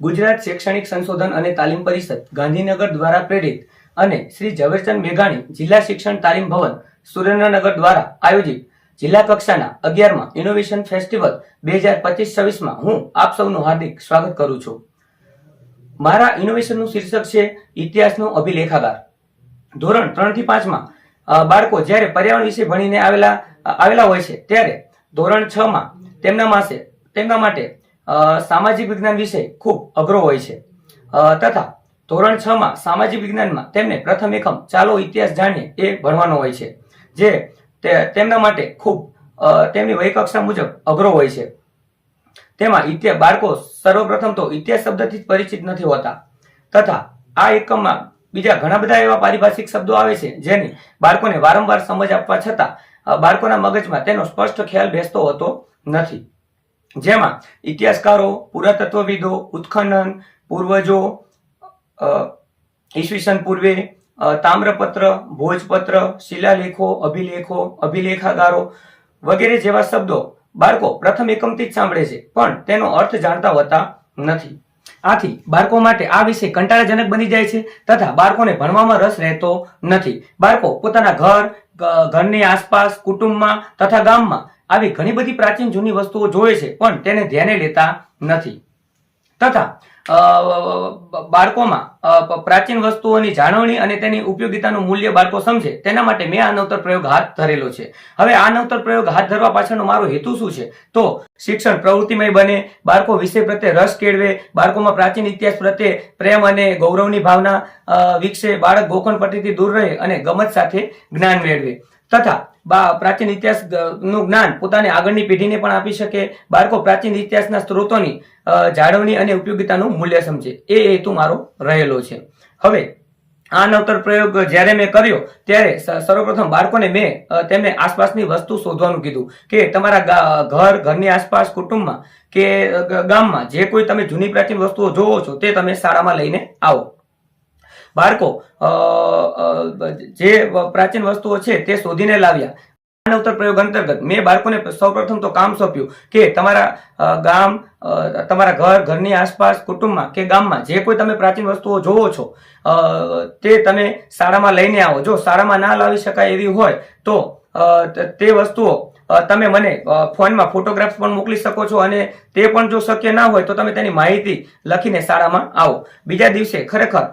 ગુજરાત શૈક્ષણિક સંશોધન અને તાલીમ પરિષદ ગાંધીનગર દ્વારા પ્રેરિત અને શ્રી ઝવેરચંદ મેઘાણી જિલ્લા શિક્ષણ તાલીમ ભવન સુરેન્દ્રનગર દ્વારા આયોજિત જિલ્લા કક્ષાના અગિયારમાં ઇનોવેશન ફેસ્ટિવલ બે હજાર પચીસ છવ્વીસમાં હું આપ સૌનું હાર્દિક સ્વાગત કરું છું. મારા ઇનોવેશનનું શીર્ષક છે ઇતિહાસનો અભિલેખાગાર. ધોરણ ત્રણથી પાંચમાં બાળકો જ્યારે પર્યાવરણ વિશે ભણીને આવેલા આવેલા હોય છે ત્યારે ધોરણ છ માં તેમના માસે, તેમના માટે સામાજિક વિજ્ઞાન વિષય ખૂબ અઘરો હોય છે. તથા ધોરણ છ માં સામાજિક વિજ્ઞાનમાં તેમને પ્રથમ એકમ ચાલો ઇતિહાસ જાણીએ એ ભણવાનો હોય છે, જે તેમના માટે ખૂબ તેમની વય કક્ષા મુજબ અઘરો હોય છે. તેમાં ઇતિહાસ બાળકો સર્વપ્રથમ તો ઇતિહાસ શબ્દથી પરિચિત નથી હોતા. તથા આ એકમમાં બીજા ઘણા બધા એવા પારિભાષિક શબ્દો આવે છે, જેની બાળકોને વારંવાર સમજ આપવા છતાં બાળકોના મગજમાં તેનો સ્પષ્ટ ખ્યાલ બેસતો હોતો નથી. જેમાં ઇતિહાસકારો, પુરાતત્વવિદો, ઉત્ખનન, પૂર્વજો ઈસવીસન પૂર્વે તામ્રપત્ર, ભોજપત્ર, શિલાલેખો, અભિલેખો, અભિલેખાગારો વગેરે જેવા શબ્દો બાળકો પ્રથમ એકમથી જ સાંભળે છે, પણ તેનો અર્થ જાણતા હોતા નથી. આથી બાળકો માટે આ વિષય કંટાળાજનક બની જાય છે તથા બાળકોને ભણવામાં રસ રહેતો નથી. બાળકો પોતાના ઘર ઘરની આસપાસ, કુટુંબમાં તથા ગામમાં આવી ઘણી બધી પ્રાચીન જૂની વસ્તુઓ જોવે છે, પણ તેને ધ્યાને લેતા નથી. તથા બાળકોમાં પ્રાચીન વસ્તુઓની જાળવણી અને તેની ઉપયોગિતાનું મૂલ્ય બાળકો સમજે, તેના માટે મેં આ નવતર પ્રયોગ હાથ ધરેલો છે. હવે આ નવતર પ્રયોગ હાથ ધરવા પાછળનો મારો હેતુ શું છે? તો, શિક્ષણ પ્રવૃત્તિમય બને, બાળકો વિષય પ્રત્યે રસ કેળવે, બાળકોમાં પ્રાચીન ઇતિહાસ પ્રત્યે પ્રેમ અને ગૌરવની ભાવના વિકસે, બાળક ગોખણ દૂર રહે અને ગમત સાથે જ્ઞાન મેળવે. તથા પ્રાચીન ઇતિહાસનું જ્ઞાન પોતાની આગળની પેઢીને પણ આપી શકે. બાળકો પ્રાચીન ઇતિહાસના સ્ત્રોતોની જાળવણી અને ઉપયોગિતાનું મૂલ્ય સમજે. એ હેતુ મારો રહેલો છે. હવે, આ નવતર પ્રયોગ જ્યારે મેં કર્યો, ત્યારે સર્વપ્રથમ બાળકોને મેં તેમને આસપાસની વસ્તુ શોધવાનું કીધું કે તમારા ઘર, ઘરની આસપાસ, કુટુંબમાં કે ગામમાં જે કોઈ તમે જૂની પ્રાચીન વસ્તુઓ જોવો છો તે તમે શાળામાં લઈને આવો. બાળકો જે પ્રાચીન વસ્તુઓ છે તે શોધીને લાવ્યા. આ નવતર પ્રયોગ અંતર્ગત મેં બાળકોને સૌપ્રથમ તો કામ સોંપ્યું કે તમારા ગામ તમારા ઘર, ઘરની આસપાસ, કુટુંબમાં કે ગામમાં જે કોઈ તમે પ્રાચીન વસ્તુઓ જોવો છો તે તમે શાળામાં લઈને આવો. જો શાળામાં ના લાવી શકાય એવી હોય તો તે વસ્તુઓ તમે મને ફોનમાં ફોટોગ્રાફ્સ પણ મોકલી શકો છો અને તે પણ જો શક્ય ના હોય તો તમે તેની માહિતી લખીને શાળામાં આવો. બીજા દિવસે ખરેખર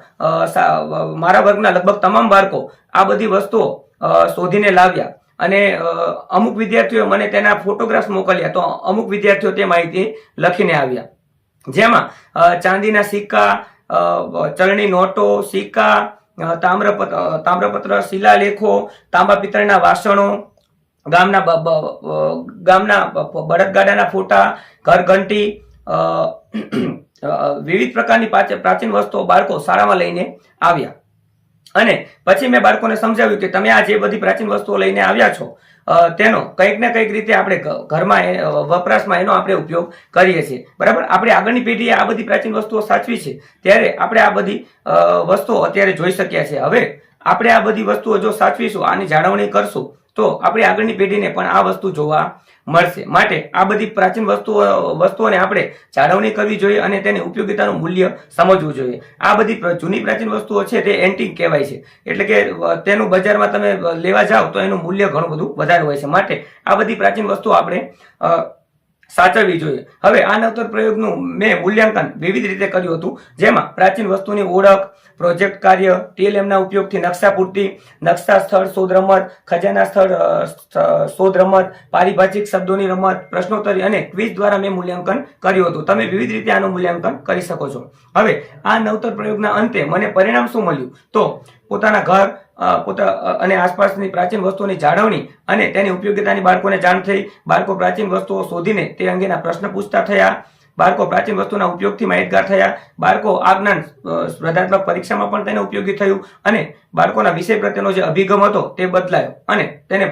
મારા વર્ગના લગભગ તમામ બાળકો આ બધી વસ્તુઓ શોધીને લાવ્યા અને અમુક વિદ્યાર્થીઓ મને તેના ફોટોગ્રાફ્સ મોકલ્યા તો અમુક વિદ્યાર્થીઓ તે માહિતી લખીને આવ્યા. જેમાં ચાંદીના સિક્કા ચલણી નોટો, સિક્કા તામ્રપત્ર તામ્રપત્ર, શિલાલેખો તાંબા પિત્તળના વાસણો ગામના ગામના બળદગાડાના ફોટા ઘર ઘંટી અ, અ, વિવિધ પ્રકારની પ્રાચીન વસ્તુઓ બાળકો શાળામાં લઈને આવ્યા. અને પછી મેં બાળકોને સમજાવ્યું કે તમે આ જે બધી પ્રાચીન વસ્તુઓ લઈને આવ્યા છો તેનો કંઈક ને કંઈક રીતે આપણે ઘરમાં વપરાશમાં એનો આપણે ઉપયોગ કરીએ છીએ. બરાબર? આપણે આગળની પેઢીએ આ બધી પ્રાચીન વસ્તુઓ સાચવી છે ત્યારે આપણે આ બધી વસ્તુઓ અત્યારે જોઈ શક્યા છે. હવે આપણે આ બધી વસ્તુઓ જો સાચવીશું, આની જાળવણી કરશું, તો આપણી આગળની પેઢીને પણ આ વસ્તુ જોવા મળશે. માટે આ બધી પ્રાચીન વસ્તુઓ, વસ્તુઓને આપણે જાળવણી કરવી જોઈએ અને તેની ઉપયોગિતાનું મૂલ્ય સમજવું જોઈએ. આ બધી જૂની પ્રાચીન વસ્તુઓ છે તે એન્ટિક કહેવાય છે. એટલે કે તેનું બજારમાં તમે લેવા જાઓ તો એનું મૂલ્ય ઘણું બધું વધારે હોય છે. માટે આ બધી પ્રાચીન વસ્તુઓ આપણે સાચવવી જોઈએ. હવે આ નવતર પ્રયોગનું મેં મૂલ્યાંકન વિવિધ રીતે કર્યું હતું, જેમાં પ્રાચીન વસ્તુની ઓળખ, પ્રોજેક્ટ કાર્ય, ટીએલએમના ઉપયોગથી નકશા પૂર્તિ નકશા સ્થળ શોધ રમત, ખજાના સ્થળ શોધ રમત, પારિભાષિક શબ્દોની રમત, પ્રશ્નોત્તરી અને ક્વિઝ દ્વારા મેં મૂલ્યાંકન કર્યું હતું. તમે વિવિધ રીતે આનું મૂલ્યાંકન કરી શકો છો. હવે આ નવતર પ્રયોગના અંતે મને પરિણામ શું મળ્યું? તો પોતાના ઘર પોતા અને આસપાસની પ્રાચીન વસ્તુઓની જાળવણી અને તેની ઉપયોગિતાની બાળકોને જાણ થઈ, બાળકો પ્રાચીન વસ્તુઓ શોધીને તે અંગેના પ્રશ્ન પૂછતા થયા, બાળકો પ્રાચીન વસ્તુના ઉપયોગથી માહિતગાર થયા, બાળકો આ જ્ઞાન સ્પર્ધાત્મક પરીક્ષામાં પણ તેને ઉપયોગી થયું અને બાળકોના વિષય પ્રત્યેનો જે અભિગમ હતો તે બદલાયો અને તેને